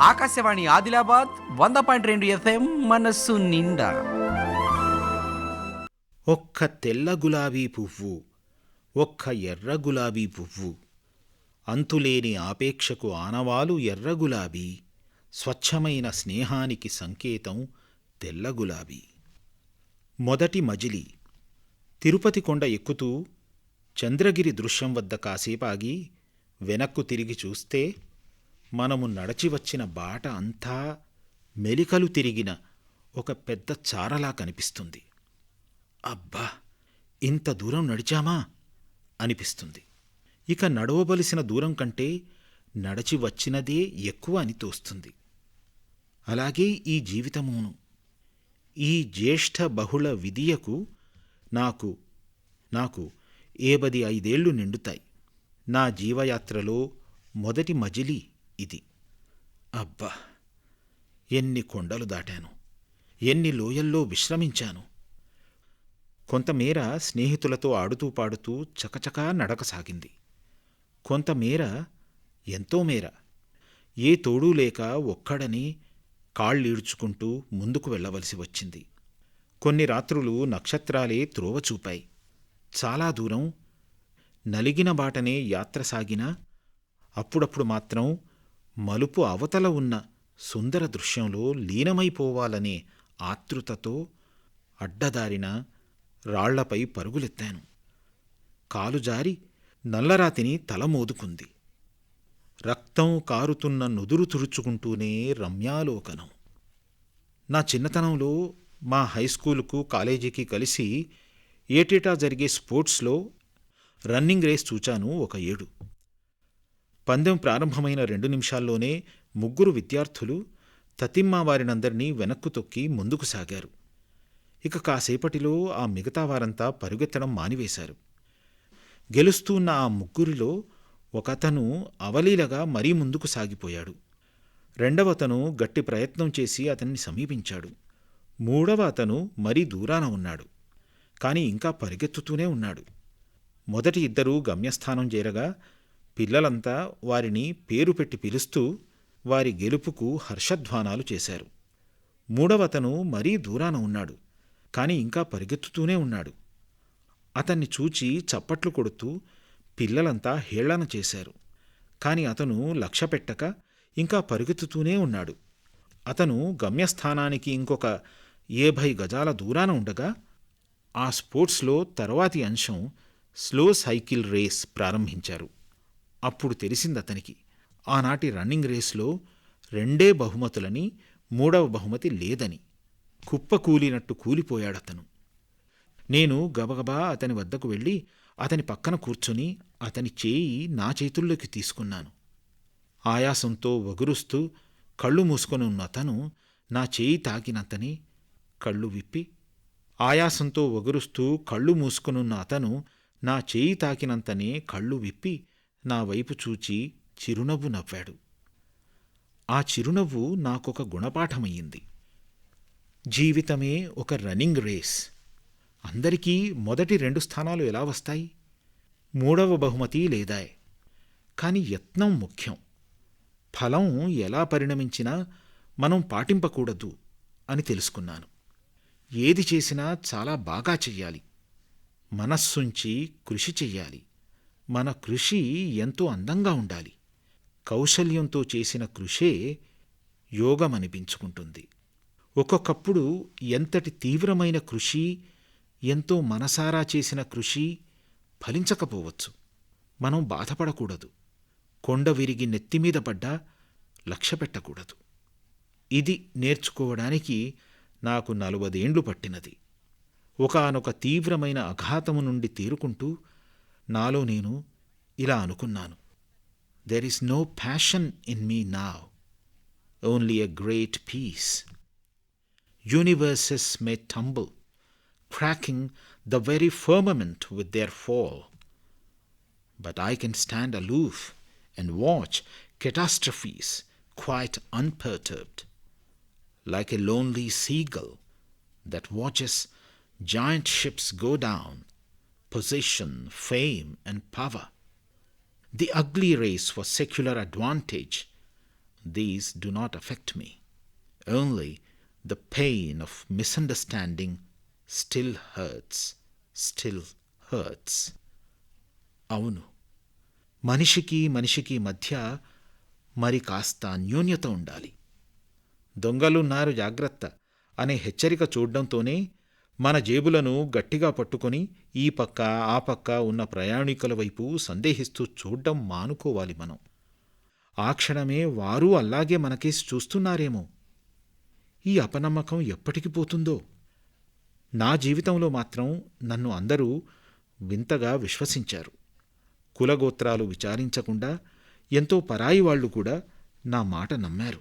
ఆకాశవాణి ఆదిలాబాద్ వంద పాయింట్ రెండు ఎఫ్ఎం మనస్సు నిండా. ఒక్క తెల్ల గులాబీ పువ్వు ఒక్క ఎర్ర గులాబీ పువ్వు అంతులేని ఆపేక్షకు ఆనవాలు ఎర్ర గులాబీ స్వచ్ఛమైన స్నేహానికి సంకేతం తెల్ల గులాబీ. మొదటి మజిలి తిరుపతి కొండ ఎక్కుతూ చంద్రగిరి దృశ్యం వద్ద కాసేపాగి వెనక్కు తిరిగి చూస్తే మనము నడచివచ్చిన బాట అంతా మెలికలు తిరిగిన ఒక పెద్ద చారలా కనిపిస్తుంది. అబ్బా! ఇంత దూరం నడిచామా? అనిపిస్తుంది. ఇక నడవవలసిన దూరం కంటే నడచి వచ్చినదే ఎక్కువ అని తోస్తుంది. అలాగే ఈ జీవితమును ఈ జ్యేష్ఠ బహుళ విధియకు నాకు నాకు ఏబది ఐదేళ్ళు నిండుతాయి. నా జీవయాత్రలో మొదటి మజిలీ ఇది. అబ్బా ఎన్ని కొండలు దాటాను ఎన్ని లోయల్లో విశ్రమించాను. కొంతమేర స్నేహితులతో ఆడుతూ పాడుతూ చకచకా నడక సాగింది. కొంతమేర ఎంతో మేర ఏ తోడూ లేక ఒక్కడని కాళ్ళీడ్చుకుంటూ ముందుకు వెళ్ళవలసి వచ్చింది. కొన్ని రాత్రులు నక్షత్రాలే త్రోవ చూపాయి. చాలా దూరం నలిగిన బాటనే యాత్ర సాగినా అప్పుడప్పుడు మాత్రం మలుపు అవతల ఉన్న సుందర దృశ్యంలో లీనమైపోవాలనే ఆతృతతో అడ్డదారిన రాళ్ళపై పరుగులెత్తాను. కాలు జారి నల్లరాతిని తలమోదుకుంది రక్తం కారుతున్న నుదురు తుడుచుకుంటూనే రమ్యాలోకనం. నా చిన్నతనంలో మా హైస్కూలుకు కాలేజీకి కలిసి ఏటేటా జరిగే స్పోర్ట్స్లో రన్నింగ్ రేస్ చూచాను ఒక ఏడు. పందెం ప్రారంభమైన రెండు నిమిషాల్లోనే ముగ్గురు విద్యార్థులు తతిమ్మా వారినందరినీ వెనక్కు తొక్కి ముందుకు సాగారు. ఇక కాసేపటిలో ఆ మిగతా వారంతా పరుగెత్తడం మానివేశారు. గెలుస్తున్న ఆ ముగ్గురిలో ఒకతను అవలీలగా మరీ ముందుకు సాగిపోయాడు. రెండవ అతను గట్టి ప్రయత్నం చేసి అతన్ని సమీపించాడు. మూడవ అతను మరీ దూరాన ఉన్నాడు కాని ఇంకా పరిగెత్తుతూనే ఉన్నాడు. మొదటి ఇద్దరూ గమ్యస్థానం చేరగా పిల్లలంతా వారిని పేరు పెట్టి పిలుస్తూ వారి గెలుపుకు హర్షధ్వానాలు చేశారు. మూడవతను మరీ దూరాన ఉన్నాడు కాని ఇంకా పరిగెత్తుతూనే ఉన్నాడు. అతన్ని చూచి చప్పట్లు కొడుతూ పిల్లలంతా హేళన చేశారు కాని అతను లక్ష్యపెట్టక ఇంకా పరుగెత్తుతూనే ఉన్నాడు. అతను గమ్యస్థానానికి ఇంకొక ఏభై గజాల దూరాన ఉండగా ఆ స్పోర్ట్స్లో తర్వాతి అంశం స్లో సైకిల్ రేస్ ప్రారంభించారు. అప్పుడు తెలిసింది అతనికి ఆనాటి రన్నింగ్ రేస్లో రెండే బహుమతులని మూడవ బహుమతి లేదని. కుప్ప కూలినట్టు కూలిపోయాడతను. నేను గబగబా అతని వద్దకు వెళ్ళి అతని పక్కన కూర్చొని అతని చేయి నా చేతుల్లోకి తీసుకున్నాను. ఆయాసంతో వగురుస్తూ కళ్ళు మూసుకొని ఉన్న అతను నా చేయి తాకినంతని కళ్ళు విప్పి ఆయాసంతో వగురుస్తూ కళ్ళు మూసుకొనున్న అతను నా చేయి తాకినంతనే కళ్ళు విప్పి నా వైపు చూచి చిరునవ్వు నవ్వాడు. ఆ చిరునవ్వు నాకొక గుణపాఠమయ్యింది. జీవితమే ఒక రన్నింగ్ రేస్. అందరికీ మొదటి రెండు స్థానాలు ఎలా వస్తాయి? మూడవ బహుమతి లేదా కాని యత్నం ముఖ్యం. ఫలం ఎలా పరిణమించినా మనం పాటింపకూడదు అని తెలుసుకున్నాను. ఏది చేసినా చాలా బాగా చెయ్యాలి. మనస్సుంచి కృషి చెయ్యాలి. మన కృషి ఎంతో అందంగా ఉండాలి. కౌశల్యంతో చేసిన కృషే యోగమనిపించుకుంటుంది. ఒక్కొక్కప్పుడు ఎంతటి తీవ్రమైన కృషి ఎంతో మనసారా చేసిన కృషి ఫలించకపోవచ్చు. మనం బాధపడకూడదు. కొండ విరిగి నెత్తిమీద పడ్డా లక్ష్య పెట్టకూడదు ఇది నేర్చుకోవడానికి నాకు నలువదేండ్లు పట్టినది. ఒకానొక తీవ్రమైన అఘాతము నుండి తేరుకుంటూ నాలో నేను ఇలా అనుకున్నాను there is no passion in me now only a great piece universes may tumble, cracking the very firmament with their fall. But I can stand aloof and watch catastrophes quite unperturbed, like a lonely seagull that watches giant ships go down, position, fame, and power. The ugly race for secular advantage, these do not affect me. Only the pain of misunderstanding still hurts, still hurts. అవును మనిషికి మనిషికి మధ్య మరి కాస్త అన్యోన్యత ఉండాలి దొంగలున్నారు జాగ్రత్త అనే హెచ్చరిక చూడడంతోనే మన జేబులను గట్టిగా పట్టుకొని ఈ పక్క ఆ పక్క ఉన్న ప్రయాణికుల వైపు సందేహిస్తూ చూడ్డం మానుకోవాలి మనం. ఆ క్షణమే వారు అలాగే మనకేసి చూస్తున్నారేమో. ఈ అపనమ్మకం ఎప్పటికి పోతుందో? నా జీవితంలో మాత్రం నన్ను అందరూ వింతగా విశ్వసించారు. కులగోత్రాలు విచారించకుండా ఎంతో పరాయి వాళ్ళు కూడా నా మాట నమ్మారు.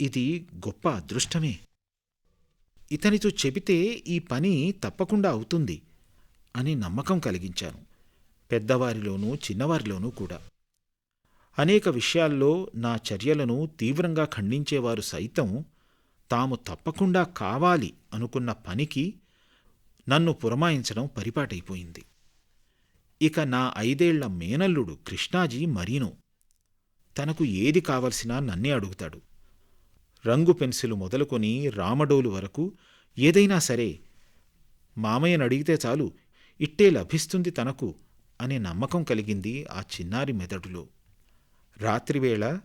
ఇది గొప్ప అదృష్టమే. ఇతనితో చెబితే ఈ పని తప్పకుండా అవుతుంది అని నమ్మకం కలిగించాను పెద్దవారిలోనూ చిన్నవారిలోనూ కూడా. అనేక విషయాల్లో నా చర్యలను తీవ్రంగా ఖండించేవారు సైతం తాము తప్పకుండా కావాలి అనుకున్న పనికి నన్ను పురమాయించడం పరిపాటైపోయింది. ఇక నా ఐదేళ్ళ మేనల్లుడు కృష్ణాజీ మరీను. తనకు ఏది కావలసినా నన్నే అడుగుతాడు. రంగు పెన్సిలు మొదలుకొని రామడోలు వరకు ఏదైనా సరే మామయ్యను అడిగితే చాలు ఇట్టే లభిస్తుంది తనకు అనే నమ్మకం కలిగింది ఆ చిన్నారి మెదడులో. రాత్రివేళ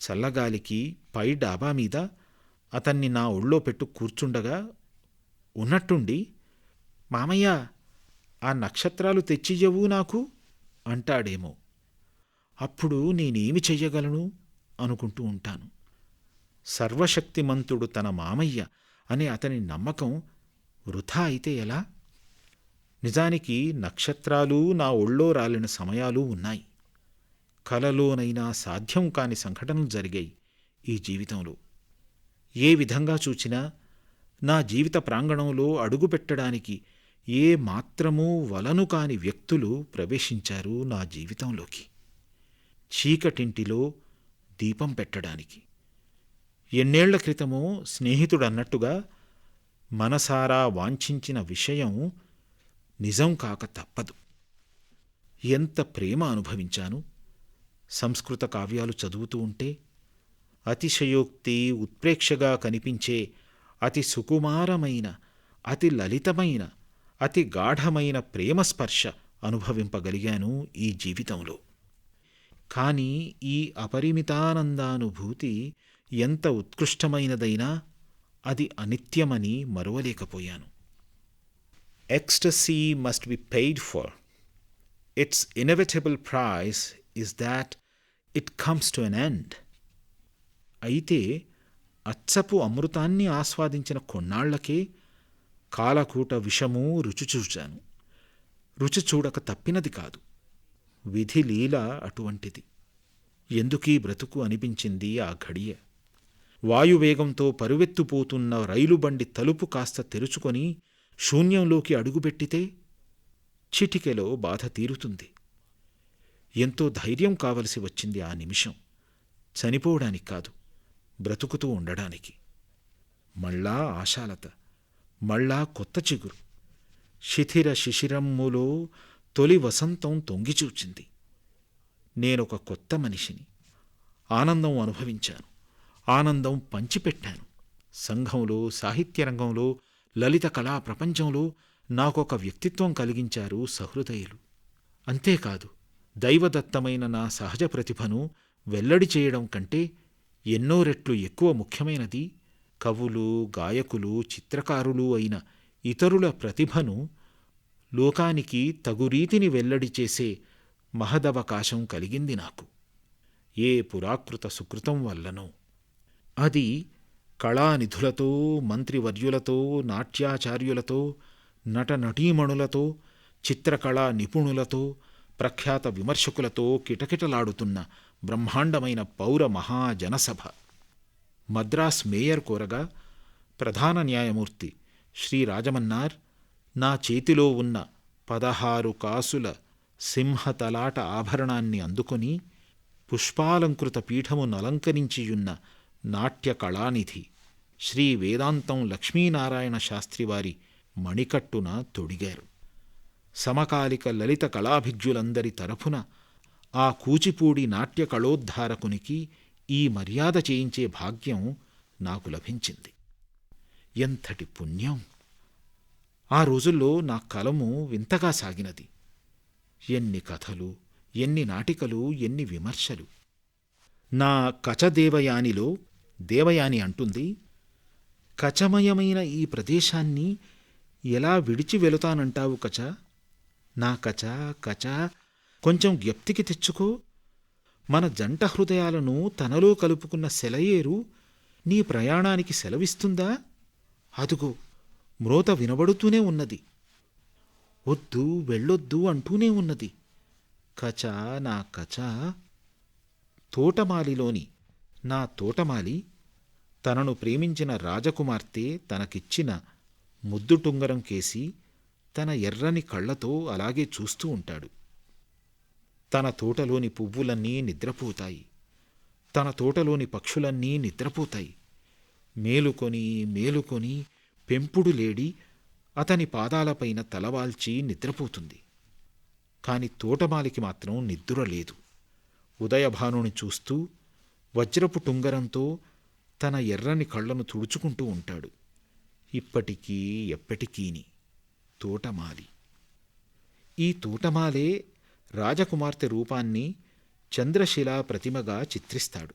చల్లగాలికి పై డాబా మీద అతన్ని నా ఒళ్ళో పెట్టు కూర్చుండగా ఉన్నట్టుండి మామయ్య ఆ నక్షత్రాలు తెచ్చియ్యవు నాకు? అంటాడేమో. అప్పుడు నేనేమి చెయ్యగలను? అనుకుంటూ ఉంటాను. సర్వశక్తిమంతుడు తన మామయ్య అనే అతని నమ్మకం వృధా అయితే ఎలా? నిజానికి నక్షత్రాలు నా ఒళ్ళో రాలిన సమయాలు ఉన్నాయి. కలలోనైనా సాధ్యం కాని సంఘటనలు జరిగాయి ఈ జీవితంలో. ఏ విధంగా చూచినా నా జీవిత ప్రాంగణంలో అడుగుపెట్టడానికి ఏ మాత్రమూ వలను కాని వ్యక్తులు ప్రవేశించారు నా జీవితంలోకి. చీకటింటిలో దీపం పెట్టడానికి. ఎన్నేళ్ళ క్రితమో స్నేహితుడన్నట్టుగా మనసారా వాంఛించిన విషయం నిజం కాక తప్పదు. ఎంత ప్రేమ అనుభవించాను. సంస్కృత కావ్యాలు చదువుతూ ఉంటే అతిశయోక్తి ఉత్ప్రేక్షగా కనిపించే అతి సుకుమారమైన అతి లలితమైన అతి గాఢమైన ప్రేమస్పర్శ అనుభవింపగలిగాను ఈ జీవితంలో. కానీ ఈ అపరిమితానందానుభూతి ఎంత ఉత్కృష్టమైనదైనా అది అనిత్యమని మరువలేకపోయాను. Ecstasy must be paid for its inevitable price is that it comes to an end అయితే అచ్చపు అమృతాన్ని ఆస్వాదించిన కొన్నాళ్ళకే కాలకూట విషము రుచి చూచాను రుచి చూడక తప్పినది కాదు. విధి లీల అటువంటిది. ఎందుకీ బ్రతుకు అనిపించింది ఆ ఘడియ? వాయువేగంతో పరువెత్తుపోతున్న రైలు బండి తలుపు కాస్త తెరుచుకొని శూన్యంలోకి అడుగుపెట్టితే చిటికెలో బాధ తీరుతుంది. ఎంతో ధైర్యం కావలసి వచ్చింది ఆ నిమిషం. చనిపోవడానికి కాదు బ్రతుకుతూ ఉండడానికి. మళ్ళా ఆశాలత మళ్ళా కొత్త చిగురు. శిథిర శిశిరమ్ములో తొలి వసంతం తొంగిచూచింది నేనొక కొత్త మనిషిని ఆనందం అనుభవించాను. ఆనందం పంచిపెట్టాను. సంఘంలో సాహిత్య రంగంలో లలిత కళా ప్రపంచంలో నాకొక వ్యక్తిత్వం కలిగించారు సహృదయులు. అంతేకాదు దైవదత్తమైన నా సహజ ప్రతిభను వెల్లడి చేయడం కంటే ఎన్నో రెట్లు ఎక్కువ ముఖ్యమైనది కవులు గాయకులు చిత్రకారులు అయిన ఇతరుల ప్రతిభను లోకానికి తగురీతిని వెల్లడి చేసే మహదవకాశం కలిగింది నాకు. ఏ పురాకృత సుకృతం వల్లనో. అది కళానిధులతో మంత్రివర్యులతో నాట్యాచార్యులతో నటనటీమణులతో చిత్రకళా నిపుణులతో ప్రఖ్యాత విమర్శకులతో కిటకిటలాడుతున్న బ్రహ్మాండమైన పౌర మహాజనసభ. మద్రాస్ మేయర్ కోరగా ప్రధాన న్యాయమూర్తి శ్రీ రాజమన్నార్ నా చేతిలో ఉన్న పదహారు కాసుల సింహతలాట ఆభరణాన్ని అందుకొని పుష్పాలంకృత పీఠమును నాట్యకళానిధి. నాట్య కళానిధి శ్రీ వేదాంతం లక్ష్మీనారాయణ శాస్త్రివారి మణికట్టున తొడిగారు. సమకాలిక లలిత కళాభిజ్ఞులందరి తరఫున ఆ కూచిపూడి నాట్య కళోద్ధారకునికి ఈ మర్యాద చేయించే భాగ్యం నాకు లభించింది. ఎంతటి పుణ్యం! ఆ రోజుల్లో నా కలము వింతగా సాగినది. ఎన్ని కథలు ఎన్ని నాటికలు ఎన్ని విమర్శలు! నా కచదేవయానిలో దేవయాని అంటుంది కచమయమైన ఈ ప్రదేశాన్ని ఎలా విడిచి వెళుతానంటావు కచ? నా కచ కచ కొంచెం జ్ఞప్తికి తెచ్చుకో. మన జంట హృదయాలను తనలో కలుపుకున్న సెలయేరు నీ ప్రయాణానికి సెలవిస్తుందా? అదుగో మ్రోత వినబడుతూనే ఉన్నది. వద్దు వెళ్ళొద్దు అంటూనే ఉన్నది. కచ నా కచ. తోటమాలిలోని నా తోటమాలి తనను ప్రేమించిన రాజకుమార్తె తనకిచ్చిన ముద్దు టుంగరం కేసి తన ఎర్రని కళ్ళతో అలాగే చూస్తూ ఉంటాడు. తన తోటలోని పువ్వులన్నీ నిద్రపోతాయి. తన తోటలోని పక్షులన్నీ నిద్రపోతాయి. మేలుకొని మేలుకొని పెంపుడు లేడి అతని పాదాలపైన తలవాల్చి నిద్రపోతుంది. కాని తోటమాలికి మాత్రం నిద్ర లేదు. ఉదయభానుని చూస్తూ వజ్రపు టుంగరంతో తన ఎర్రని కళ్ళను తుడుచుకుంటూ ఉంటాడు. ఇప్పటికీ ఎప్పటికీని తోటమాలి. ఈ తోటమాలే రాజకుమార్తె రూపాన్ని చంద్రశిలా ప్రతిమగా చిత్రిస్తాడు.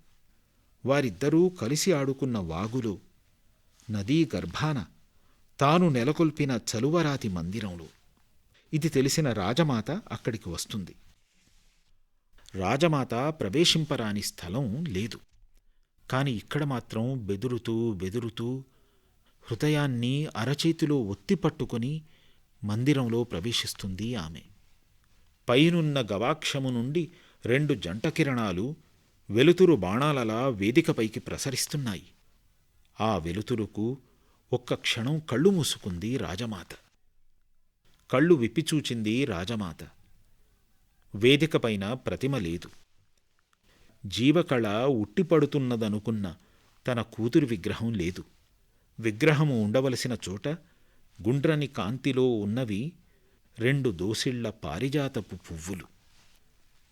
వారిద్దరూ కలిసి ఆడుకున్న వాగులో నదీ గర్భాన తాను నెలకొల్పిన చలువరాతి మందిరంలో. ఇది తెలిసిన రాజమాత అక్కడికి వస్తుంది. రాజమాత ప్రవేశింపరాని స్థలం లేదు. కాని ఇక్కడ మాత్రం బెదురుతూ బెదురుతూ హృదయాన్ని అరచేతిలో ఒత్తి పట్టుకొని మందిరంలో ప్రవేశిస్తుంది ఆమె. పైనున్న గవాక్షము నుండి రెండు జంట కిరణాలు వెలుతురు బాణాలలా వేదికపైకి ప్రసరిస్తున్నాయి. ఆ వెలుతురుకు ఒక్క క్షణం కళ్ళు మూసుకుంది రాజమాత. కళ్ళు విప్పిచూచింది రాజమాత. వేదికపైన ప్రతిమ లేదు. జీవకళ ఉట్టిపడుతున్నదనుకున్న తన కూతురి విగ్రహం లేదు. విగ్రహము ఉండవలసిన చోట గుండ్రని కాంతిలో ఉన్నవి రెండు దోసిళ్ళ పారిజాతపు పువ్వులు.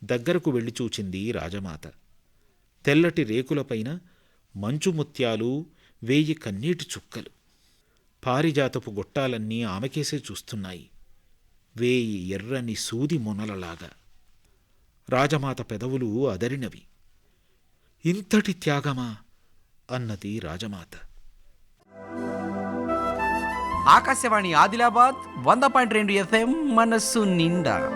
దగ్గరకు వెళ్ళి చూచింది రాజమాత. తెల్లటి రేకులపైన మంచు ముత్యాలు వేయి కన్నీటి చుక్కలు. పారిజాతపు గొట్టాలన్నీ ఆమెకేసే చూస్తున్నాయి. వేయి ఎర్రని సూది మొనలలాగా. రాజమాత పెదవులు అదరినవి. ఇంతటి త్యాగమా? అన్నది రాజమాత. ఆకాశవాణి ఆదిలాబాద్ వంద పాయింట్ రెండు ఎఫ్ఎం మనస్సు నిండా.